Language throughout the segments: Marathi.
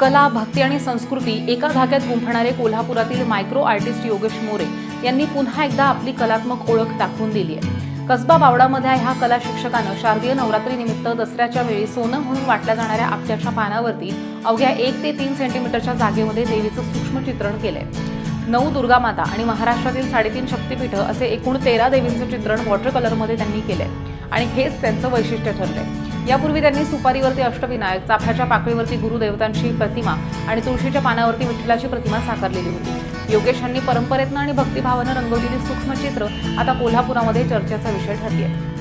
कला भक्ती आणि संस्कृती एका धाग्यात गुंफणारे कोल्हापुरातील मायक्रो आर्टिस्ट योगेश मोरे यांनी पुन्हा एकदा आपली कलात्मक ओळख दाखवून दिली आहे. कसबा बावडामध्ये ह्या कला शिक्षकानं शारदीय नवरात्रीनिमित्त दसऱ्याच्या वेळी सोनं म्हणून वाटल्या जाणाऱ्या आपट्याच्या पानावरती अवघ्या एक ते तीन सेंटीमीटरच्या जागेमध्ये देवीचं सूक्ष्म चित्रण केलंय. नऊ दुर्गा माता आणि महाराष्ट्रातील साडेतीन शक्तीपीठं असे एकूण तेरा देवींचं चित्रण वॉटर कलरमध्ये त्यांनी केलंय. आणि हेच त्यांचं वैशिष्ट्य ठरलंय. यापूर्वी त्यांनी सुपारीवरती अष्टविनायक चाफ्याच्या पाकळीवरती गुरुदेवतांची प्रतिमा आणि तुळशीच्या पानावरती विठ्ठलाची प्रतिमा साकारलेली होती. योगेश यांनी परंपरेतनं आणि भक्तिभावानं रंगवलेली सूक्ष्म चित्र आता कोल्हापुरामध्ये चर्चेचा विषय ठरली आहे.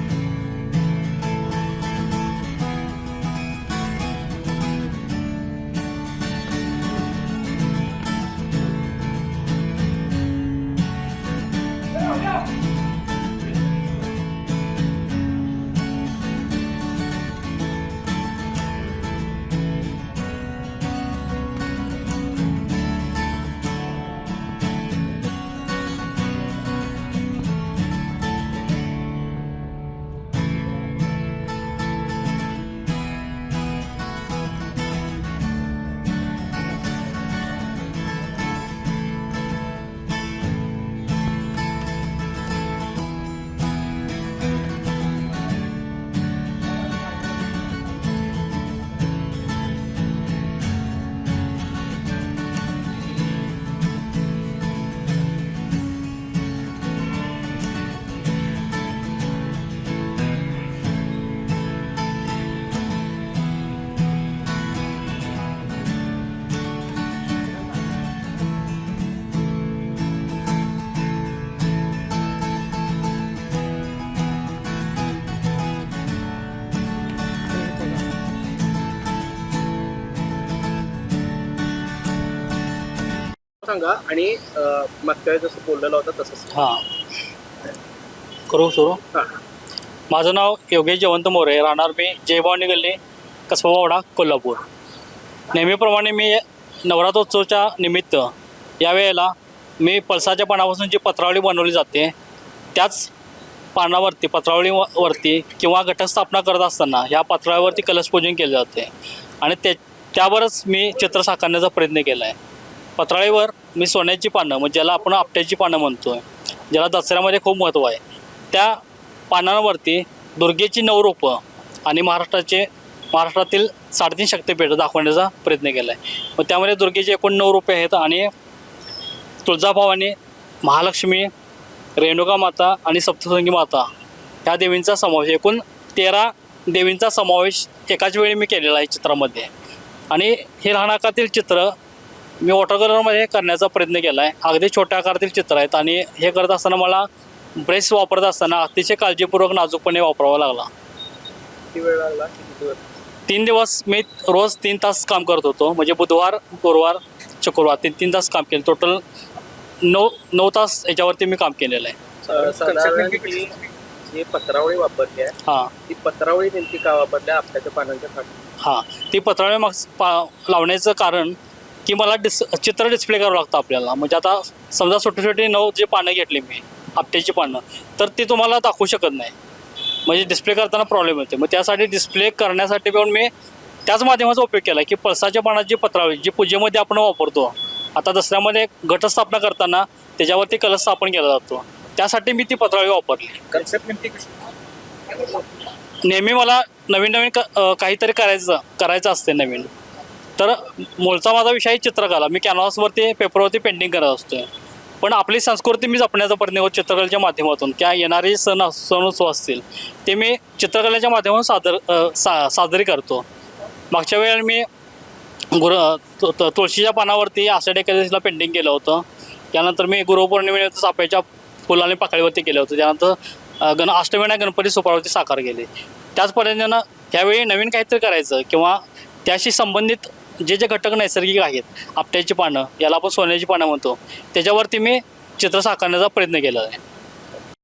सांगा. आणि मागच्या जसं बोललेलं होतं तसंच. हां. करू सुरू? हां. माझं नाव योगेश जयवंत मोरे. राहणार मी जयभवानी गल्ली कसबावाडा कोल्हापूर. नेहमीप्रमाणे मी नवरात्रोत्सवच्या निमित्त यावेळेला मी पळसाच्या पानापासून जी पत्रावळी बनवली जाते त्याच पानावरती पत्रावळी व- वरती किंवा घटस्थापना करत असताना ह्या पत्रावळीवरती कलशपूजन केले जाते. आणि ते त्यावरच मी चित्र साकारण्याचा प्रयत्न केला आहे पत्राळीवर मी सोन्याची पानं म्हणजे ज्याला आपण आपट्याची पानं म्हणतो आहे ज्याला दसऱ्यामध्ये खूप महत्त्व आहे. त्या पानांवरती दुर्गेची नऊ रूपं आणि महाराष्ट्राचे महाराष्ट्रातील साडेतीन शक्तीपीठ दाखवण्याचा प्रयत्न केला आहे मग त्यामध्ये दुर्गेचे एकूण नऊ रूपे आहेत आणि तुळजाभवानी महालक्ष्मी रेणुका माता आणि सप्तसंगी माता ह्या देवींचा समावेश एकूण तेरा देवींचा समावेश एकाच वेळी मी केलेला आहे चित्रामध्ये. आणि हे राहणाकातील चित्र मी वॉटर कलरमध्ये करण्याचा प्रयत्न केला आहे अगदी छोट्या आकारातील चित्र आहेत आणि हे करत असताना मला ब्रेस वापरत असताना अतिशय काळजीपूर्वक नाजूकपणे वापरावा लागला. किती वेळ लागला? किती दिवस? तीन दिवस मी रोज तीन तास काम करत होतो. म्हणजे बुधवार गुरुवार शुक्रवार तीन तीन तास काम केलं. टोटल नऊ नऊ तास याच्यावरती मी काम केलेलं आहे. साधारण ही जी पत्रावळी वापरली आहे हां. ती पत्रावळी नेमकी का वापरली? आपल्याच्या पानांच्या हां. ती पत्रावळी माग पा लावण्याचं कारण की मला डिस चित्र डिस्प्ले करावं लागतं आपल्याला. म्हणजे आता समजा छोटी छोटी नऊ जे पानं घेतली मी आपट्याची पानं तर ती तुम्हाला दाखवू शकत नाही. म्हणजे डिस्प्ले करताना प्रॉब्लेम येते मग त्यासाठी डिस्प्ले करण्यासाठी पण मी त्याच माध्यमाचा उपयोग केला की पळसाच्या पानात जी पत्रावळी जी पूजेमध्ये आपण वापरतो आता दसऱ्यामध्ये घटस्थापना करताना त्याच्यावरती कलश स्थापन केला जातो. त्यासाठी मी ती पत्रावळी वापरली. नेहमी मला नवीन नवीन काहीतरी करायचं करायचं असते नवीन. तर मूळचा माझा विषय आहे चित्रकला. मी कॅनव्हासवरती पेपरवरती पेंटिंग करत असतो पण आपली संस्कृती मी जपण्याचा प्रयत्न करतो चित्रकलेच्या माध्यमातून. किंवा येणारे सण सण उत्सव असतील ते मी चित्रकलेच्या माध्यमातून सादर सा साजरी करतो. मागच्या वेळेला मी गुरु तु- तुळशीच्या पानावरती आषाढी एकादशीला पेंटिंग केलं होतं. त्यानंतर मी गुरुपौर्णिमेला चाफ्याच्या फुलाने पाकळीवरती केलं होतं. त्यानंतर गण अष्टमीना गणपती सुपावरती साकार केले. त्याच पद्धतीनं ह्यावेळी नवीन काहीतरी करायचं किंवा त्याशी संबंधित जे जे घटक नैसर्गिक आहेत आपट्याची पानं याला आपण सोन्याची पानं म्हणतो. त्याच्यावरती मी चित्र साकारण्याचा प्रयत्न केला आहे.